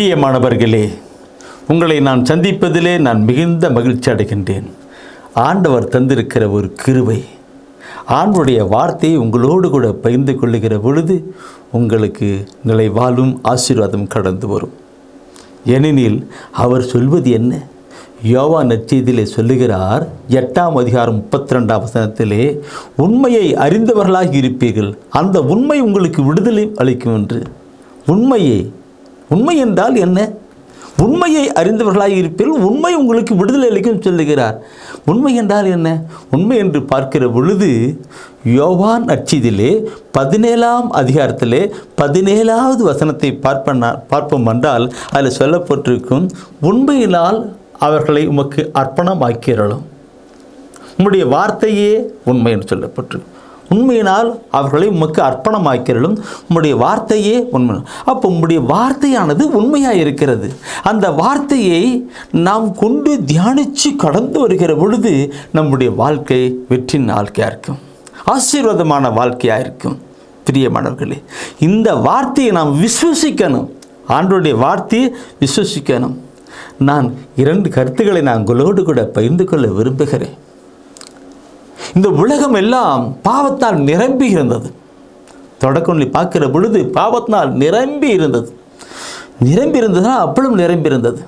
பிரியமானவர்களே உங்களை நான் சந்திப்பதிலே நான் மிகுந்த மகிழ்ச்சி அடைகின்றேன். ஆண்டவர் தந்திருக்கிற ஒரு கிருவை ஆண்டுடைய வார்த்தையை உங்களோடு கூட பகிர்ந்து கொள்ளுகிற பொழுது உங்களுக்கு நிலை வாழும் ஆசீர்வாதம் கடந்து வரும். ஏனெனில் அவர் சொல்வது என்ன? யோவா நச்செய்தியிலே சொல்லுகிறார் எட்டாம் அதிகாரம் முப்பத்தி ரெண்டாம் வசனத்திலே உண்மையை அறிந்தவர்களாக இருப்பீர்கள். அந்த உண்மை உங்களுக்கு விடுதலை அளிக்கும் என்று. உண்மையை உண்மை என்றால் என்ன? உண்மையை அறிந்தவர்களாக இருப்பீர்கள் உண்மை உங்களுக்கு விடுதலை அளிக்கும் சொல்லுகிறார். உண்மை என்றால் என்ன? உண்மை என்று பார்க்கிற பொழுது யோவான் அச்சிதிலே பதினேழாம் அதிகாரத்திலே பதினேழாவது வசனத்தை பார்ப்பனா பார்ப்போம் என்றால் அதில் சொல்லப்பட்டிருக்கும் உண்மையினால் அவர்களை உமக்கு அர்ப்பணமாக்கிறோம். உங்களுடைய வார்த்தையே உண்மை என்று சொல்லப்பட்டிருக்கும். உண்மையினால் அவர்களை உமக்கு அர்ப்பணமாக்கிறலும் உம்முடைய வார்த்தையே உண்மை. அப்போ உம்முடைய வார்த்தையானது உண்மையாக இருக்கிறது அந்த வார்த்தையை நாம் கொண்டு தியானித்து கடந்து வருகிற பொழுது நம்முடைய வாழ்க்கை வெற்றி வாழ்க்கையாக இருக்கும். ஆசீர்வாதமான வாழ்க்கையாக இருக்கும். பிரியமானவர்களே இந்த வார்த்தையை நாம் விசுவசிக்கணும். ஆண்டோடைய வார்த்தையை விசுவசிக்கணும். நான் இரண்டு கருத்துக்களை நான் உங்களோடு கூட பகிர்ந்து கொள்ள விரும்புகிறேன். இந்த உலகம் எல்லாம் பாவத்தால் நிரம்பி இருந்தது. தொடக்கொள்ளி பார்க்கிற பொழுது பாவத்தினால் நிரம்பி இருந்தது. நிரம்பி இருந்ததுனா அப்பளும் நிரம்பி இருந்தது.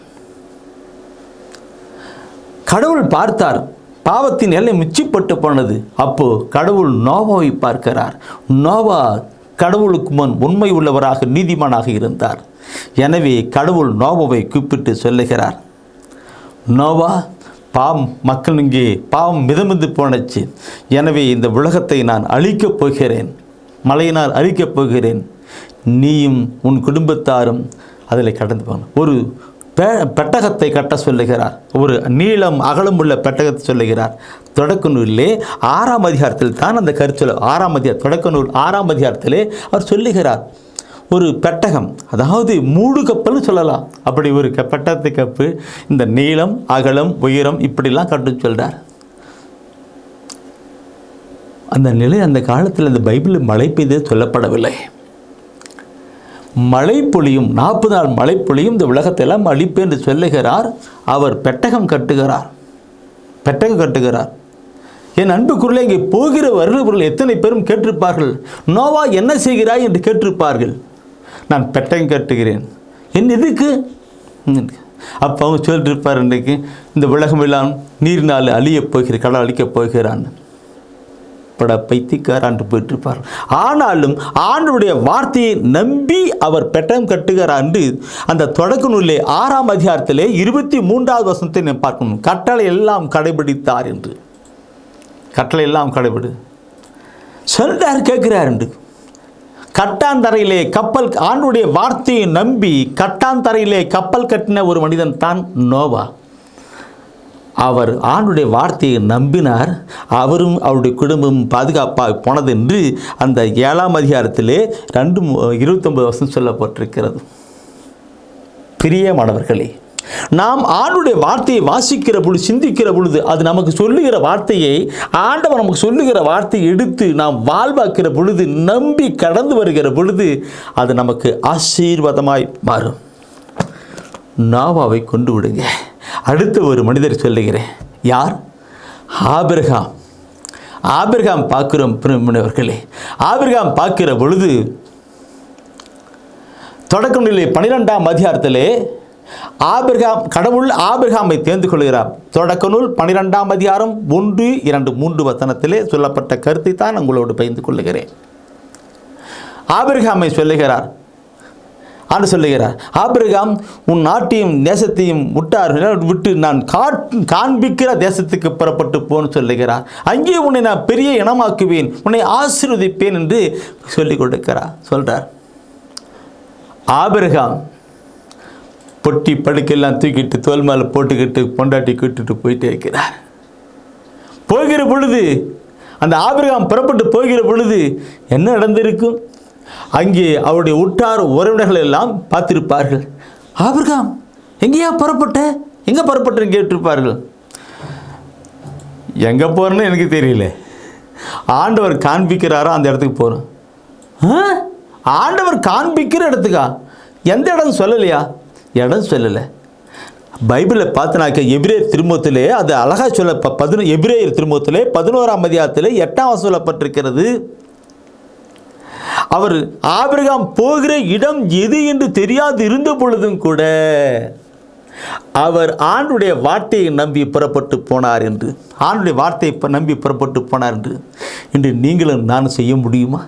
கடவுள் பார்த்தார் பாவத்தின் எல்லை மிச்சப்பட்டு போனது. அப்போ கடவுள் நோவாவை பார்க்கிறார். நோவா கடவுளுக்கு முன் உண்மை உள்ளவராக நீதிமானாக இருந்தார். எனவே கடவுள் நோவாவை கூப்பிட்டு சொல்லுகிறார். நோவா பாவம் மக்கள் இங்கே பாவம் மிதமிந்து போனச்சு. எனவே இந்த உலகத்தை நான் அழிக்கப் போகிறேன். மலையினால் அழிக்கப் போகிறேன். நீயும் உன் குடும்பத்தாரும் அதில் கடந்து போன ஒரு பெ பெட்டகத்தை கட்ட சொல்லுகிறார். ஒரு நீளம் அகலம் உள்ள பெட்டகத்தை சொல்லுகிறார். தொடக்க நூலிலே ஆறாம் அதிகாரத்தில் தான் அந்த கருச்சொல் ஆறாம் அதிகார தொடக்க நூல் ஆறாம் அதிகாரத்திலே அவர் சொல்லுகிறார். ஒரு பெட்டகம் அதாவது மூடு கப்பல்னு சொல்லலாம். அப்படி ஒரு க கப்பு இந்த நீளம் அகலம் உயரம் இப்படிலாம் கட்டு சொல்கிறார் அந்த நிலை அந்த காலத்தில் அந்த பைபிளில் மழை பெய்தது சொல்லப்படவில்லை. மழை பொழியும் நாற்பது நாள் மழை பொழியும் இந்த உலகத்தெல்லாம் அழிப்பு என்று சொல்லுகிறார். அவர் பெட்டகம் கட்டுகிறார். பெட்டகம் கட்டுகிறார். என் அன்புக்குள்ளே இங்கே போகிற வருகிறவர்கள் எத்தனை பேரும் கேட்டிருப்பார்கள்? நோவா என்ன செய்கிறாய் என்று கேட்டிருப்பார்கள்? நான் பெட்டையும் கட்டுகிறேன். என் எதுக்கு அப்போ அவங்க சொல்லிட்டு இருப்பார் இன்றைக்கு இந்த உலகமெல்லாம் நீரினால் அழியப் போகிற கடல் அழிக்கப் போகிறான். பட பைத்தியக்காரான்ட்டு போயிட்டு இருப்பார் ஆனாலும் ஆண்டுடைய வார்த்தையை நம்பி அவர் பெட்டம் கட்டுகிறார் என்று அந்த தொடக்க நூலே ஆறாம் அதிகாரத்திலே இருபத்தி மூன்றாவது வசனத்தை நான் பார்க்கணும். கட்டளை எல்லாம் கடைபிடித்தார் என்று. கட்டளை எல்லாம் கடைபிடி. சொல்றார் கேட்கிறார் என்று கட்டாந்தரையிலே கப்பல் ஆண்டுடைய வார்த்தையை நம்பி கட்டாந்தரையிலே கப்பல் கட்டின ஒரு மனிதன் தான் நோவா. அவர் ஆண்டுடைய வார்த்தையை நம்பினார். அவரும் அவருடைய குடும்பமும் பாதுகாப்பாக போனது என்று அந்த ஏழாம் அதிகாரத்திலே ரெண்டு இருபத்தொம்பது வருஷம் சொல்லப்பட்டிருக்கிறது. பிரியமானவர்களே நாம் ஆண்டுடைய வார்த்தையை வாசிக்கிற பொழுது சிந்திக்கிற பொழுது அது நமக்கு சொல்லுகிற வார்த்தையை ஆண்டவர் நமக்கு சொல்லுகிற வார்த்தையை எடுத்து நாம் வாழ்வாக்கிற பொழுது நம்பி கடந்து வருகிற பொழுது அது நமக்கு ஆசீர்வாதமாய் மாறும். நாவாவை கொண்டு விடுங்க. அடுத்த ஒரு மனிதர் சொல்லுகிறேன். யார்? ஆபிரகாம். ஆபிரகாம் பார்க்கிறோம் பிரிமினவர்களே ஆபிரகாம் பார்க்கிற பொழுது தொடக்க நிலை பன்னிரெண்டாம் அதிகாரத்திலே ஆபிரகாம் கடவுள் ஆபிரகாமை தேர்ந்து கொள்கிறார் தொடக்க நூல் பனிரெண்டாம் அதிகாரம் ஒன்று இரண்டு மூன்று வசனத்திலே சொல்லப்பட்ட கருத்தை தான் உங்களோடு பகிர்ந்து கொள்ளுகிறேன். ஆபிரகாமை சொல்லுகிறார். ஆண்டு சொல்லுகிறார் ஆபிரகாம் உன் நாட்டையும் தேசத்தையும் விட்டார் விட்டு நான் காண்பிக்கிற தேசத்துக்கு புறப்பட்டு போன்னு சொல்லுகிறார். அங்கே உன்னை நான் பெரிய இனமாக்குவேன் உன்னை ஆசீர்வதிப்பேன் என்று சொல்லிக் கொடுக்கிறார். சொல்றார். ஆபிரகாம் பொட்டி படுக்கையெல்லாம் தூக்கிட்டு தோல் மேலே போட்டுக்கிட்டு பொண்டாட்டி கூட்டிட்டு போயிட்டே இருக்கிறார். போகிற பொழுது அந்த ஆபிரகாம் புறப்பட்டு போகிற பொழுது என்ன நடந்திருக்கும்? அங்கே அவருடைய உற்றார் உறவினர்கள் எல்லாம் பார்த்திருப்பார்கள். ஆபிரகாம் எங்கேயா புறப்பட்ட? எங்கே புறப்பட்டேன்னு கேட்டிருப்பார்கள். எங்கே போகிறேன்னு எனக்கு தெரியல. ஆண்டவர் காண்பிக்கிறாரோ? அந்த இடத்துக்கு போகிறோம் ஆண்டவர் காண்பிக்கிற இடத்துக்கா? எந்த இடம் சொல்லலையா? இடம் சொல்லலை. பைபிளை பார்த்தனாக்க எபிரேயர் திருமத்திலே அது அழகாக சொல்ல ப- எபிரேயர் திருமத்திலே பதினோராம் அதிகாரத்தில் எட்டாம் சொல்லப்பட்டிருக்கிறது. அவர் ஆபிரகாம் போகிற இடம் எது என்று தெரியாது இருந்த பொழுதும் கூட அவர் ஆண்டுடைய வார்த்தையை நம்பி புறப்பட்டு போனார் என்று ஆண்டுடைய வார்த்தையை ப- நம்பி புறப்பட்டு போனார் என்று இன்று நீங்களும் நான் செய்ய முடியுமா?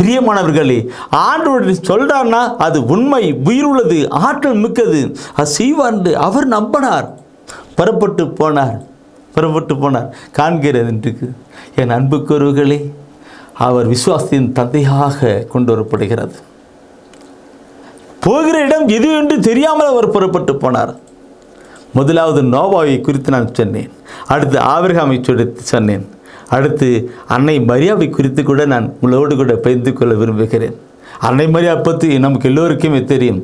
பிரியமானவர்களே ஆண்டவர் சொல்றார்னா அது உண்மை உயிருள்ளது ஆற்றல் மிக்கது. அது செய்வார் அவர் நம்பினார். புறப்பட்டு போனார். புறப்பட்டு போனார். காண்கிறது என்று என் அன்புக்குறவுகளே அவர் விசுவாசத்தின் தந்தையாக கொண்டு வரப்படுகிறது போகிற இடம் எது என்று தெரியாமல் அவர் புறப்பட்டு போனார். முதலாவது நோவாவை குறித்து நான் சொன்னேன். அடுத்து ஆபிரகாமை சொல்லி சொன்னேன். அடுத்து அன்னை மரியாவை குறித்து கூட நான் உங்களோடு கூட பகிர்ந்து கொள்ள விரும்புகிறேன். அன்னை மரியா பற்றி நமக்கு எல்லோருக்குமே தெரியும்.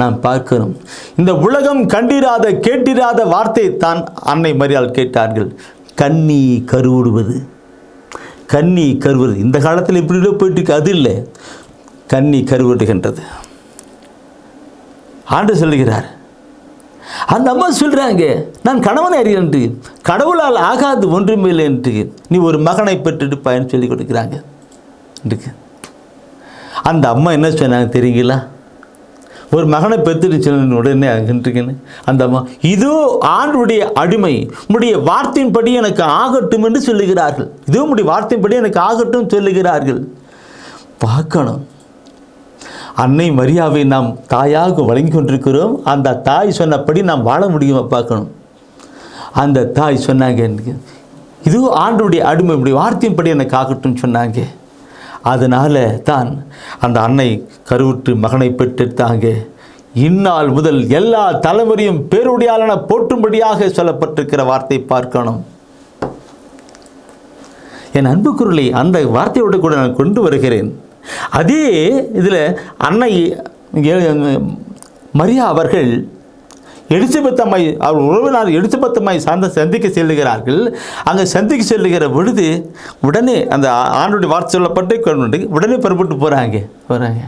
நான் பார்க்கணும். இந்த உலகம் கண்டிராத கேட்டிராத வார்த்தை தான் அன்னை மரியால் கேட்டார்கள். கண்ணி கருவுடுவது. கண்ணி கருவுறது. இந்த காலத்தில் இப்படி போயிட்டு அது இல்லை. கண்ணி கருவிடுகின்றது. ஆண்டு சொல்லுகிறார். அந்த அம்மா சொல்கிறாங்க நான் கணவனை அறியன்று கடவுளால் ஆகாது ஒன்றுமில்லை என்று நீ ஒரு மகனை பெற்றுட்டு பயன் சொல்லி கொடுக்குறாங்க. இருக்கு. அந்த அம்மா என்ன சொன்னாங்க தெரியுங்களா? ஒரு மகனை பெற்றுட்டு சொன்ன உடனே அங்கிருக்கேன்னு அந்த அம்மா இதோ ஆண்டுடைய அடிமை உடைய வார்த்தையின்படி எனக்கு ஆகட்டும் என்று சொல்லுகிறார்கள். இதோ உடைய வார்த்தையின்படி எனக்கு ஆகட்டும் சொல்லுகிறார்கள். பார்க்கணும். அன்னை மரியாவை நாம் தாயாக வழங்கி கொண்டிருக்கிறோம் அந்த தாய் சொன்னபடி நாம் வாழ முடியுமா பார்க்கணும் அந்த தாய் சொன்னாங்க இது ஆண்டுடைய அடிமை இப்படி வார்த்தையின்படி எனக்கு ஆகட்டும் சொன்னாங்க. அதனால் தான் அந்த அன்னை கருவுற்று மகனை பெற்றெடுத்தாங்க. இந்நாள் முதல் எல்லா தலைமுறையும் பேருடையாளன போற்றும்படியாக சொல்லப்பட்டிருக்கிற வார்த்தை பார்க்கணும். என் அன்புக்குருளை அந்த வார்த்தையோடு கூட நான் கொண்டு வருகிறேன். அதே இதில் அன்னை மரியா அவர்கள் எலிசபெத் அவர் உறவினர் எலிசபெத் சார்ந்த சந்திக்க செல்லுகிறார்கள். அங்கே சந்திக்க செல்லுகிற பொழுது உடனே அந்த ஆண்டுடைய வார்த்தை சொல்லப்பட்டு கொண்டு உடனே புறப்பட்டு போகிறாங்க போகிறாங்க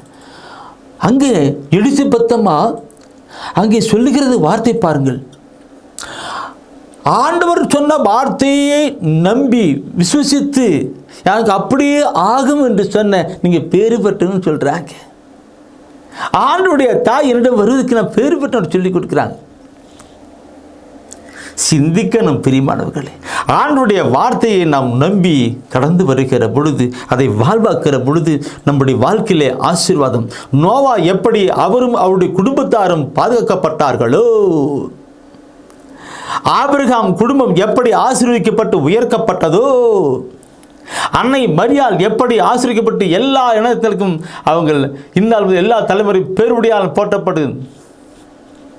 அங்கே எலிசபெத் அங்கே சொல்லுகிறது வார்த்தை பாருங்கள். ஆண்டவர் சொன்ன வார்த்தையை நம்பி விசுவசித்து எனக்கு அப்படியே ஆகும் என்று சொன்ன நீங்கள் பேறு பெற்றன்னு சொல்கிறாங்க ஆண்டுடைய தாய் என்னிடம் வருவதற்கு நான் பேறு பெற்றோன்னு சொல்லி கொடுக்குறாங்க. சிந்திக்கணும் பிரிமானவர்களே ஆண்டுடைய வார்த்தையை நாம் நம்பி கடந்து வருகிற பொழுது அதை வாழ்வாக்கிற பொழுது நம்முடைய வாழ்க்கையிலே ஆசீர்வாதம். நோவா எப்படி அவரும் அவருடைய குடும்பத்தாரும் பாதுகாக்கப்பட்டார்களோ ஆபிரகாம் குடும்பம் எப்படி ஆசீர்வதிக்கப்பட்டு உயர்க்கப்பட்டதோ அன்னை மரியால் எப்படி ஆசிரியப்பட்டு எல்லா இனத்திற்கும் அவங்கள் இந்நாள் எல்லா தலைமுறை பேருடையால் போட்டப்பட்டு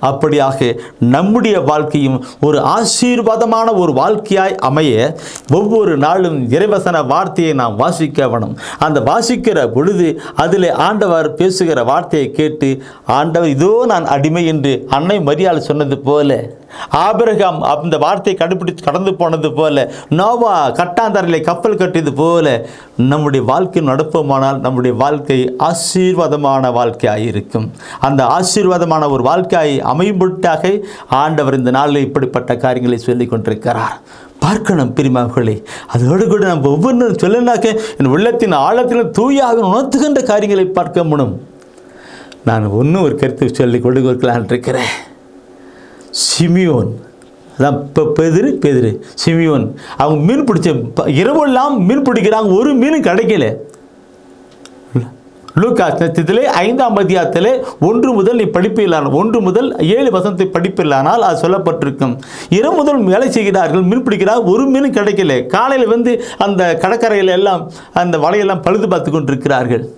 அப்படியாக நம்முடைய வாழ்க்கையும் ஒரு ஆசீர்வாதமான ஒரு வாழ்க்கையாய் அமைய ஒவ்வொரு நாளும் இறைவசன வார்த்தையை நாம் வாசிக்க வேணும். அந்த வாசிக்கிற பொழுது அதில் ஆண்டவர் பேசுகிற வார்த்தையை கேட்டு ஆண்டவர் இதோ நான் அடிமை என்று அன்னை மரியாதை சொன்னது போல ஆபிரகாம் அந்த வார்த்தையை கண்டுபிடித்து கடந்து போனது போல நோவா கட்டாந்தரையில் கப்பல் கட்டியது போல நம்முடைய வாழ்க்கை நடப்போமானால் நம்முடைய வாழ்க்கை ஆசீர்வாதமான வாழ்க்கையாக இருக்கும். அந்த ஆசீர்வாதமான ஒரு வாழ்க்கையை அமையும்பட்டாக ஆண்டவர் இந்த நாளில் இப்படிப்பட்ட காரியங்களை சொல்லிக் கொண்டிருக்கிறார். பார்க்கணும் பிரிமாவுகளை அதோடு கூட நம்ம ஒவ்வொன்றும் சொல்லனாக்க என் உள்ளத்தின் ஆழத்தில் தூயாக உணர்த்துகின்ற காரியங்களை பார்க்க முடியும் நான் ஒன்றும் ஒரு கருத்து சொல்லி கொண்டு கொடுக்கலான் இருக்கிறேன். சிமியோன். அதான் இப்போ பெதிரு பெதிரு. சிமியோன். அவங்க மீன் பிடிச்ச ப- இரவெல்லாம் மீன் பிடிக்கிறாங்க. ஒரு மீனும் கிடைக்கல. லூக்காஸ் நட்சத்திலே ஐந்தாம் அதிகாரத்திலே ஒன்று முதல் நீ படிப்பில்லான ஒன்று முதல் ஏழு வசனத்தை படிப்பில்லானால் அது சொல்லப்பட்டிருக்கும். இரவு முதல் வேலை செய்கிறார்கள் மீன் பிடிக்கிறார் ஒரு மீனும் கிடைக்கல. காலையில் வந்து அந்த கடற்கரையில் எல்லாம் அந்த வலையெல்லாம் பழுது பார்த்து கொண்டிருக்கிறார்கள்.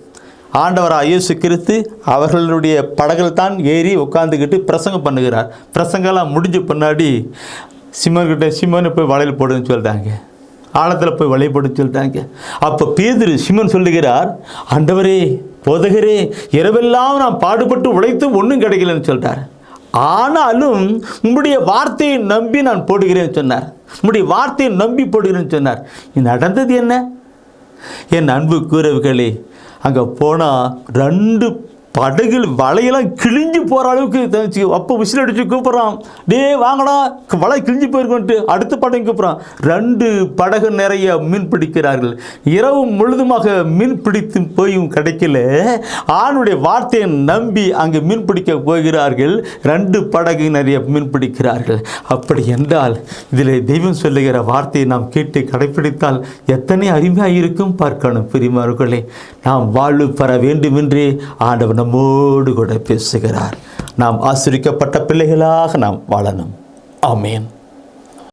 ஆண்டவராக இயேசு கிறிஸ்து அவர்களுடைய படகில் தான் ஏறி உட்காந்துக்கிட்டு பிரசங்கம் பண்ணுகிறார். பிரசங்கெல்லாம் முடிஞ்ச பின்னாடி சிம்மன்கிட்ட சிம்மனை போய் வலையில் போடுன்னு சொல்லிட்டாங்க. ஆழத்தில் போய் வலை போடுன்னு சொல்லிட்டாங்க. அப்போ பேதிரு சிம்மன் சொல்லுகிறார் ஆண்டவரே போதகரே இரவெல்லாம் நான் பாடுபட்டு உழைத்து ஒன்றும் கிடைக்கலன்னு சொல்லிட்டார். ஆனாலும் உங்களுடைய வார்த்தையை நம்பி நான் போடுகிறேன்னு சொன்னார். உங்களுடைய வார்த்தையை நம்பி போடுகிறேன்னு சொன்னார். நடந்தது என்ன? என் அன்பு கூறவுகளே அங்கே போனால் ரெண்டு படகுல வலையெல்லாம் கிழிஞ்சு போகிற அளவுக்கு அப்போ விசில் அடித்து கூப்பிட்றான். டே வாங்கடா. வலை கிழிஞ்சு போயிருக்கோன்ட்டு அடுத்த படகு கூப்பிட்றான். ரெண்டு படகு நிறைய மீன் பிடிக்கிறார்கள். இரவு முழுதுமாக மீன் பிடித்து போயும் கிடைக்கல. ஆணுடைய வார்த்தையை நம்பி அங்கே மீன் பிடிக்க போகிறார்கள். ரெண்டு படகு நிறைய மீன் பிடிக்கிறார்கள். அப்படி என்றால் இதில் தெய்வம் சொல்லுகிற வார்த்தையை நாம் கேட்டு கடைப்பிடித்தால் எத்தனை அருமையாக இருக்கும் பார்க்கணும் பிரிமார்களே நாம் வாழ்வு பெற வேண்டுமென்றே ஆண்டவர் நம்மோடு கூட பேசுகிறார். நாம் ஆசிரிக்கப்பட்ட பிள்ளைகளாக நாம் வாழணும். ஆமேன்.